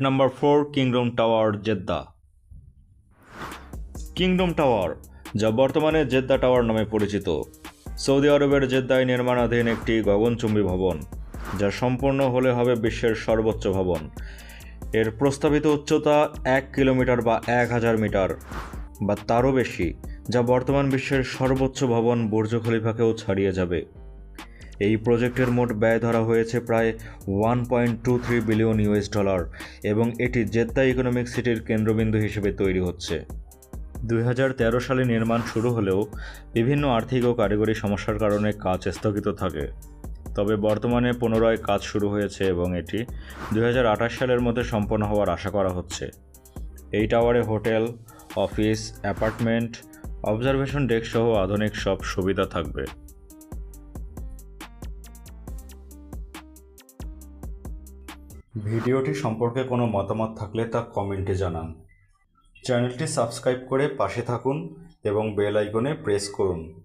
Number four Kingdom Tower Jeddah Kingdom Tower যা বর্তমানে Jeddah tower নামে পরিচিত। সৌদি আরবের জেদ্দায় নির্মাণাধীন একটি গগনচুম্বী ভবন, যা সম্পূর্ণ হলে হবে বিশ্বের সর্বোচ্চ ভবন। এর প্রস্তাবিত উচ্চতা এক কিলোমিটার বা এক হাজার মিটার, বা তারও বেশি, যা বর্তমান বিশ্বের সর্বোচ্চ ভবন বুর্জ খলিফাকেও ছাড়িয়ে যাবে। এই প্রজেক্টের মোট ব্যয় ধরা হয়েছে প্রায় one point two three billion US dollar এবং এটি জেদ্দা ইকোনমিক সিটির কেন্দ্রবিন্দু হিসেবে তৈরি হচ্ছে। দু হাজার তেরো সালে নির্মাণ শুরু হলেও বিভিন্ন আর্থিক ও কারিগরি সমস্যার কারণে কাজ স্থগিত থাকে। তবে বর্তমানে পুনরায় কাজ শুরু হয়েছে এবং এটি দু হাজার আঠাশ সালের মধ্যে সম্পন্ন হওয়ার আশা করা হচ্ছে। এই টাওয়ারে hotel, office, apartment, observation deck সহ আধুনিক সব সুবিধা থাকবে। ভিডিওটি সম্পর্কে কোনো মতামত থাকলে তা কমেন্টে জানান। চ্যানেলটি সাবস্ক্রাইব করে পাশে থাকুন এবং বেল আইকনে প্রেস করুন।